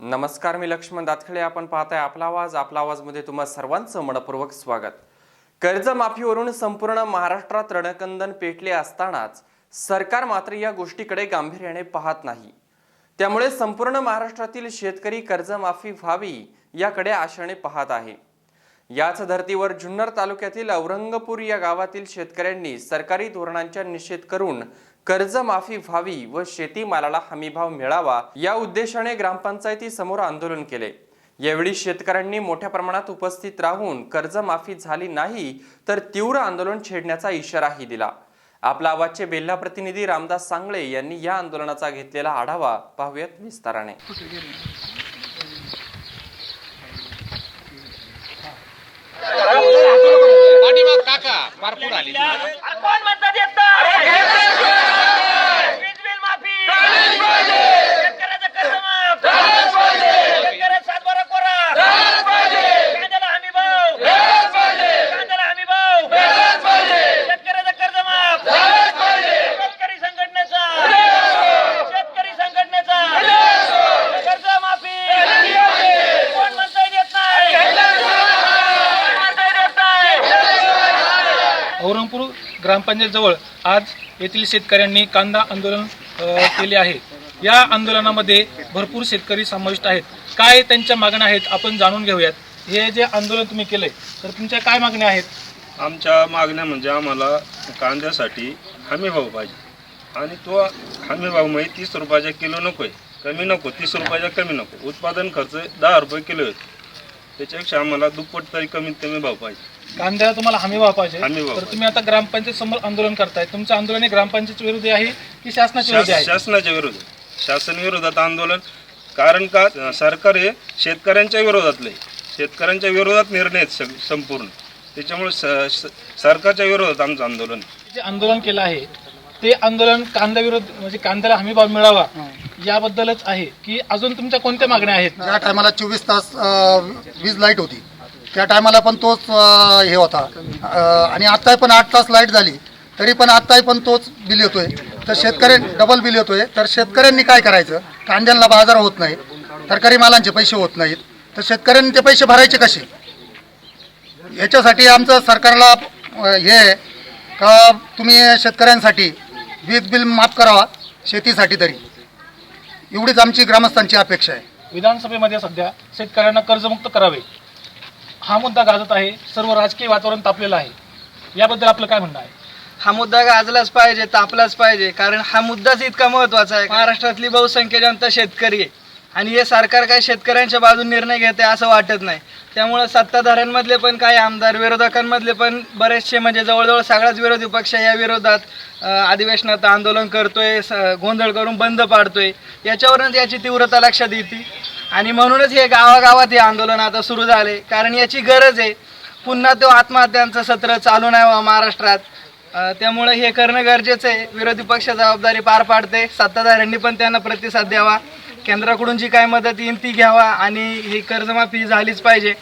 नमस्कार मी लक्ष्मण दातखळे. आपण पाहताय आपला आवाज. आपला आवाजमध्ये तुम्हा सर्वांचं मनपूर्वक स्वागत. कर्जमाफीवरून संपूर्ण महाराष्ट्रात रणकंदन पेटले असतानाच सरकार मात्र या गोष्टीकडे गांभीर्याने पाहत नाही. त्यामुळे संपूर्ण महाराष्ट्रातील शेतकरी कर्जमाफी व्हावी याकडे आशेने पाहत आहे. याच धर्तीवर जुन्नर तालुक्यातील औरंगपूर या गावातील शेतकऱ्यांनी सरकारी धोरणांचा निषेध करून कर्जमाफी व्हावी व शेतीमालाला हमीभाव मिळावा या उद्देशाने ग्रामपंचायतीसमोर आंदोलन केले. यावेळी शेतकऱ्यांनी मोठ्या प्रमाणात उपस्थित राहून कर्जमाफी झाली नाही तर तीव्र आंदोलन छेडण्याचा इशाराही दिला. आपला आवाजचे बेल्ला प्रतिनिधी रामदास सांगळे यांनी या आंदोलनाचा घेतलेला आढावा पाहूयात विस्ताराने. पाठीमाग काका फार आली कोण म्हणत येत वीज बिल माफी शेतकऱ्याचं कर्ज माफ शेतकऱ्याचा सातबारा कोरा कांद्याला हमी भाव कांद्याला हमी भाव शेतकऱ्याचं कर्ज माफ शेतकरी संघटनेचा शेतकरी संघटनेचा कर्ज माफी कोण म्हणता येत नाही कोण म्हणता येत नाही ग्रामपंचायतजवळ आज येथील शेतकऱ्यांनी कांदा आंदोलन केले आहे. या आंदोलनामध्ये भरपूर शेतकरी समाविष्ट आहेत. काय त्यांच्या मागण्या आहेत आपण जाणून घेऊयात. हे जे आंदोलन तुम्ही केले तर तुमच्या काय मागण्या आहेत? आमच्या मागण्या म्हणजे आम्हाला कांद्यासाठी हमी भाव पाहिजे. आणि तो हमी भाव म्हणजे तीस रुपयाचा किलो नको आहे कमी नको तीस रुपयाचा कमी नको. उत्पादन खर्च दहा रुपये किलो आहे त्याच्यापेक्षा आम्हाला दुप्पट तरी कमीत कमी भाव पाहिजे. कांद्याला तुम्हाला हमी भाव पाहिजे. हमी भाव तर तुम्ही आता ग्रामपंचायत समोर आंदोलन करताय. तुमचं आंदोलन हे ग्रामपंचायत विरोधी आहे की शासनाच्या विरोधी शास- आहे शासनाच्या विरोधात शासन विरोधात आंदोलन कारण का अं, सरकार हे शेतकऱ्यांच्या विरोधातलं. आहे शेतकऱ्यांच्या विरोधात निर्णय आहेत सग- संपूर्ण. त्याच्यामुळे स- स- सरकारच्या विरोधात आमचं आंदोलन आहे. जे आंदोलन केलं आहे ते आंदोलन कांदा विरोध म्हणजे कांद्याला हमी भाव मिळावा याबद्दलच आहे. की अजून तुमच्या कोणत्या मागण्या आहेत? ज्या टायमाला चोवीस तास अ, वीज लाइट होती त्या टायमाला पण तोच अ, हे होता. अ, आणि आत्ताही पण आठ तास लाइट झाली तरी पण आत्ताही पण तोच बिल येतोय. तर शेतकऱ्यां डबल बिल येतोय. तर शेतकऱ्यांनी काय करायचं? कांद्यांना बाजार होत नाही तरकारी मालांचे पैसे होत नाहीत. तर शेतकऱ्यांनी ते पैसे भरायचे कसे? याच्यासाठी आमचं सरकारला अ, हे आहे का तुम्ही शेतकऱ्यांसाठी वीज बिल माफ करावा शेतीसाठी तरी. एवढीच आमची ग्रामस्थांची अपेक्षा आहे. विधानसभेमध्ये सध्या शेतकऱ्यांना कर्जमुक्त करावे. हा मुद्दा गाजत आहे सर्व राजकीय वातावरण तापलेलं आहे. याबद्दल आपलं काय म्हणणं आहे? हा मुद्दा गाजलाच पाहिजे तापलाच पाहिजे कारण हा मुद्दाच इतका महत्त्वाचा आहे. महाराष्ट्रातली बहुसंख्य जनता शेतकरी आहे. आणि हे सरकार काय शेतकऱ्यांच्या बाजून निर्णय घेते असं वाटत नाही. त्यामुळं सत्ताधाऱ्यांमधले पण काही आमदार विरोधकांमधले पण बरेचसे म्हणजे जवळजवळ सगळाच विरोधी पक्ष या विरोधात अधिवेशनात आंदोलन करतोय स- गोंधळ करून बंद पाडतोय. याच्यावरूनच याची तीव्रता लक्षात येते. आणि म्हणूनच हे गावागावात हे आंदोलन आता सुरू झाले. कारण याची गरज आहे. पुन्हा तो आत्महत्यांचं सत्र चालू नाही व्हावं महाराष्ट्रात. त्यामुळे हे करणं गरजेचं आहे. विरोधी पक्ष जबाबदारी पार पाडते. सत्ताधाऱ्यांनी पण त्यांना प्रतिसाद द्यावा. केंद्राकडून जी काय मदत येईल ती घ्यावा आणि ही कर्जमाफी झालीच पाहिजे.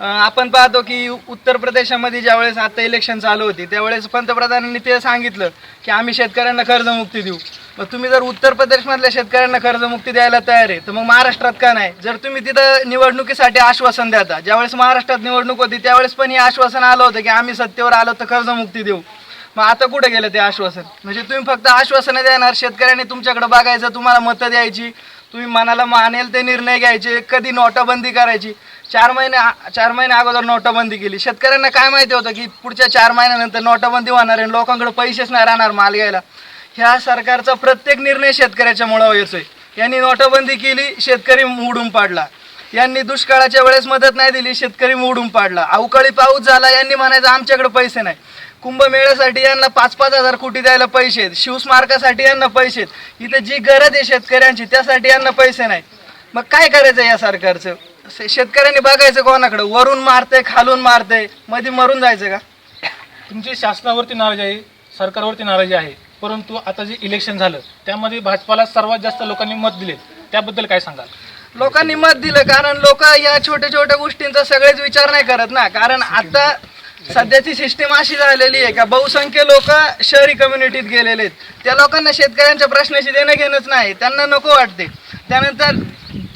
आपण पाहतो की उत्तर प्रदेशामध्ये ज्यावेळेस आता इलेक्शन चालू होती त्यावेळेस पंतप्रधानांनी ते सांगितलं की आम्ही शेतकऱ्यांना कर्जमुक्ती देऊ. मग तुम्ही जर उत्तर प्रदेशमधल्या शेतकऱ्यांना कर्जमुक्ती द्यायला तयार आहे तर मग महाराष्ट्रात का नाही? जर तुम्ही तिथं निवडणुकीसाठी आश्वासन द्याता ज्यावेळेस महाराष्ट्रात निवडणूक होती त्यावेळेस पण हे आश्वासन आलं होतं की आम्ही सत्तेवर आलो तर कर्जमुक्ती देऊ. मग आता कुठे गेलं ते आश्वासन? म्हणजे तुम्ही फक्त आश्वासनं देणार शेतकऱ्यांनी तुमच्याकडे बघायचं तुम्हाला मतं द्यायची तुम्ही मनाला मानेल ते निर्णय घ्यायचे कधी नोटाबंदी करायची. चार महिने चार महिने अगोदर नोटाबंदी केली. शेतकऱ्यांना काय माहिती होतं की पुढच्या चार महिन्यानंतर नोटाबंदी होणार आहे आणि लोकांकडे पैसेच नाही राहणार माल घ्यायला. ह्या सरकारचा प्रत्येक निर्णय शेतकऱ्याच्या मुळावर येतोय. यांनी नोटाबंदी केली शेतकरी मोडून पाडला. यांनी दुष्काळाच्या वेळेस मदत नाही दिली शेतकरी मोडून पाडला. अवकाळी पाऊस झाला यांनी म्हणायचं आमच्याकडे पैसे नाही. कुंभमेळ्यासाठी यांना पाच पाच हजार कोटी द्यायला पैसे आहेत. शिवस्मारकासाठी यांना पैसे आहेत. इथं जी गरज आहे शेतकऱ्यांची त्यासाठी यांना पैसे नाही. मग काय करायचं या सरकारचं? शेतकऱ्यांनी बघायचं कोणाकडे? वरून मारतंय खालून मारतंय. मध्ये मरून जायचं का? तुमची शासनावरती नाराजी आहे सरकारवरती नाराजी आहे. परंतु आता जे इलेक्शन झालं त्यामध्ये भाजपाला सर्वात जास्त लोकांनी मत दिले. त्याबद्दल काय सांगाल? लोकांनी मत दिलं कारण लोक या छोट्या छोट्या गोष्टींचा सगळेच विचार नाही करत ना. कारण आता सध्याची सिस्टीम अशी झालेली आहे का? बहुसंख्य लोक शहरी कम्युनिटीत गेलेले आहेत. त्या लोकांना शेतकऱ्यांच्या प्रश्नाशी देणं घेणंच नाही. त्यांना नको वाटते. त्यानंतर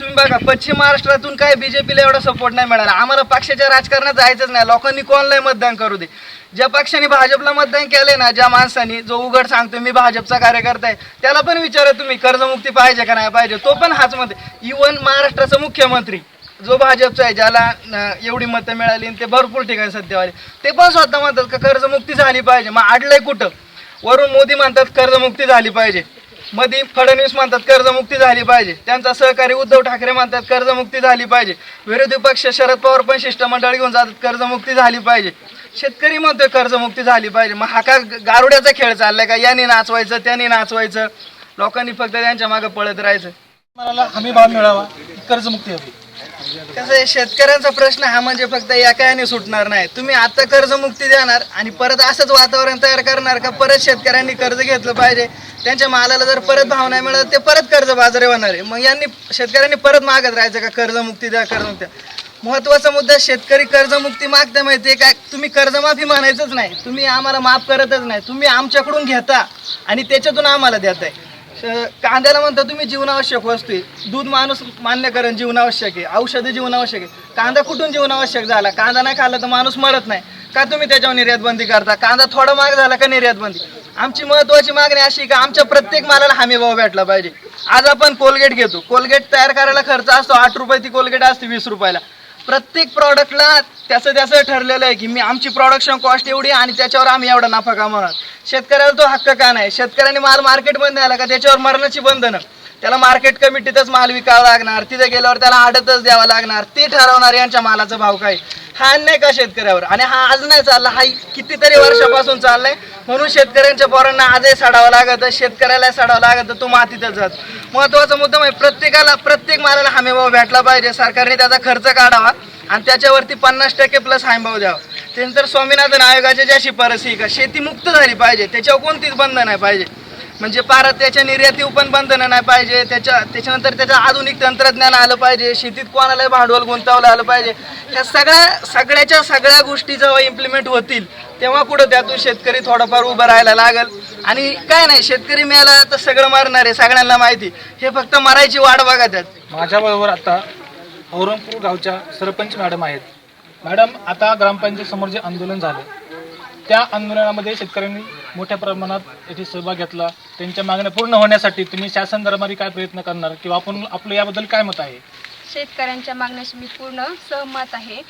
तुम्ही बघा पश्चिम महाराष्ट्रातून काय बीजेपीला एवढा सपोर्ट नाही मिळाला. आम्हाला पक्षाच्या राजकारणात जायचंच नाही. लोकांनी कोणलाही मतदान करू दे. ज्या पक्षाने भाजपला मतदान केलंय ना ज्या माणसाने जो उघड सांगतो मी भाजपचा कार्यकर्ता आहे त्याला पण विचारा तुम्ही कर्जमुक्ती पाहिजे का नाही पाहिजे तो पण हाच मत इवन महाराष्ट्राचा मुख्यमंत्री जो भाजपचा आहे ज्याला एवढी मतं मिळाली आणि ते भरपूर ठिकाणी सध्या आले ते पण स्वतः म्हणतात का कर्जमुक्ती झाली पाहिजे. मग अडलंय कुठं? वरून मोदी म्हणतात कर्जमुक्ती झाली पाहिजे. मध्ये फडणवीस म्हणतात कर्जमुक्ती झाली पाहिजे. त्यांचा सहकारी उद्धव ठाकरे म्हणतात कर्जमुक्ती झाली पाहिजे. विरोधी पक्ष शरद पवार पण शिष्टमंडळ घेऊन जातात कर्जमुक्ती झाली पाहिजे. शेतकरी म्हणतोय कर्जमुक्ती झाली पाहिजे. मग हा का गारुड्याचा खेळ चाललाय का? यांनी नाचवायचं त्यांनी नाचवायचं. लोकांनी फक्त त्यांच्या मागे पळत राहायचं. मला हमी भाव मिळावा कर्जमुक्ती हवी. कसं आहे शेतकऱ्यांचा प्रश्न हा म्हणजे फक्त एकायाने सुटणार नाही. तुम्ही आता कर्जमुक्ती देणार आणि परत असंच वातावरण तयार करणार का परत शेतकऱ्यांनी कर्ज घेतलं पाहिजे? त्यांच्या मालाला जर परत भाव नाही मिळत ते परत कर्ज बाजारे होणार आहे. मग यांनी शेतकऱ्यांनी परत मागत राहायचं का कर्जमुक्ती द्या कर्जमुक्ती द्या. महत्त्वाचा मुद्दा शेतकरी कर्जमुक्ती मागता आहे काय तुम्ही कर्जमाफी म्हणायचंच नाही. तुम्ही आम्हाला माफ करतच नाही. तुम्ही आमच्याकडून घेता आणि त्याच्यातून आम्हाला देताय. तर कांद्याला म्हणता तुम्ही जीवनावश्यक वस्तू आहे. दूध माणूस मान्य करण जीवनावश्यक आहे. औषधं जीवनावश्यक आहे. कांदा कुठून जीवनावश्यक झाला? कांदा नाही खाल्ला तर माणूस मरत नाही. का तुम्ही त्याच्यावर निर्यात बंदी करता? कांदा थोडा माग झाला का निर्यात बंदी? आमची महत्वाची मागणी अशी का आमच्या प्रत्येक मालाला हमी भाव भेटला पाहिजे. आज आपण कोलगेट घेतो. कोलगेट तयार करायला खर्च असतो. आठ रुपये ती कोलगेट असते वीस रुपयाला. प्रत्येक प्रॉडक्टला त्याचं त्याचं ठरलेलं आहे की मी आमची प्रोडक्शन कॉस्ट एवढी आणि त्याच्यावर आम्ही एवढा नफा कमवणार. शेतकऱ्याला तो हक्क का नाही? शेतकऱ्याने माल मार्केटमध्ये आला का त्याच्यावर मरणाची बंधनं. त्याला मार्केट कमिटीतच माल विकावा लागणार. तिथे गेल्यावर त्याला आडतच द्यावा लागणार. ते ठरवणार यांच्या मालाचा भाव काय? हा अन्याय का शेतकऱ्यावर? आणि हा आज नाही चालला हा कितीतरी वर्षापासून चाललाय. म्हणून शेतकऱ्यांच्या पोरांना आजही सडावं लागत शेतकऱ्याला सडावं लागत तो मातीतच जात. महत्त्वाचा मुद्दा म्हणजे प्रत्येकाला प्रत्येक मालाला हमीभाव भेटला पाहिजे. सरकारने त्याचा खर्च काढावा आणि त्याच्यावरती पन्नास टक्के प्लस हमीभाव द्यावा. त्यानंतर स्वामीनाथन आयोगाच्या ज्या शिफारसी का शेती मुक्त झाली पाहिजे. त्याच्यावर कोणतीच बंधन नाही पाहिजे. म्हणजे पारा त्याच्या निर्यातीवर पण बंधनं नाही पाहिजे त्याच्या त्याच्यानंतर त्याचं आधुनिक तंत्रज्ञान आलं पाहिजे शेतीत कोणालाही भांडवल गुंतवलं आलं पाहिजे. ह्या सगळ्या सगळ्याच्या सगळ्या गोष्टी जेव्हा इम्प्लिमेंट होतील तेव्हा कुठं त्यातून शेतकरी थोडाफार उभं राहायला लागेल. आणि काय नाही शेतकरी मिळाला तर सगळं मरणार आहे सगळ्यांना माहिती. हे फक्त मरायची वाट बघा त्यात. माझ्याबरोबर आता औरंगपूर गावच्या सरपंच मॅडम आहेत. मॅडम आता ग्रामपंचायत समोर जे आंदोलन झालं त्या आंदोलनामध्ये शेतकऱ्यांनी मोठ्या प्रमाणात येथे सहभाग घेतला. त्यांच्या मागण्या पूर्ण होण्यासाठी तुम्ही शासन दरबारी काय प्रयत्न करणार? किंवा आपण आपलं याबद्दल काय मत आहे? शेतकऱ्यांच्या मागण्याशी मी पूर्ण सहमत आहे.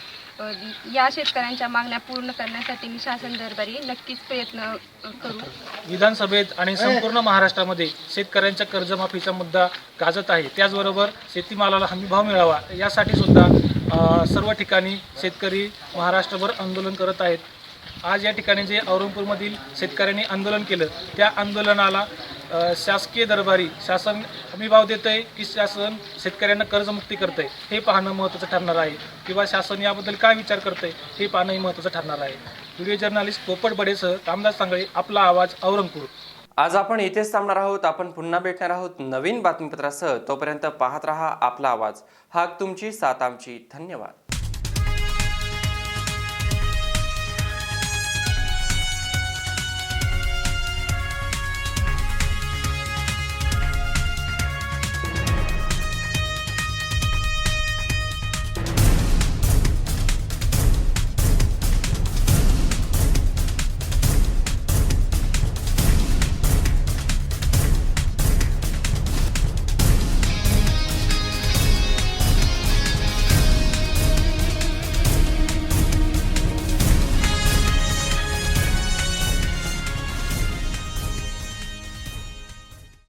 या शेतकऱ्यांच्या मागण्या पूर्ण करण्यासाठी मी शासन दरबारी नक्कीच प्रयत्न करू. विधानसभेत आणि संपूर्ण महाराष्ट्रामध्ये शेतकऱ्यांच्या कर्जमाफीचा मुद्दा गाजत आहे. त्याचबरोबर शेतीमालाला हमीभाव मिळावा यासाठी सुद्धा सर्व ठिकाणी शेतकरी महाराष्ट्रभर आंदोलन करत आहेत. आज या ठिकाणी जे औरंगपूरमधील शेतकऱ्यांनी आंदोलन केलं त्या आंदोलनाला शासकीय दरबारी शासन हमीभाव देत आहे की शासन शेतकऱ्यांना कर्जमुक्ती करत आहे हे पाहणं महत्त्वाचं ठरणार आहे. किंवा शासन याबद्दल काय विचार करतं आहे हे पाहणंही महत्त्वाचं ठरणार आहे. व्हिडिओ जर्नलिस्ट पोपट बडेसह रामदास सांगळे आपला आवाज औरंगपूर. आज आपण इथेच थांबणार आहोत. आपण पुन्हा भेटणार आहोत नवीन बातमीपत्रासह. तोपर्यंत पाहत रहा आपला आवाज. हाक तुमची साथ आमची. धन्यवाद.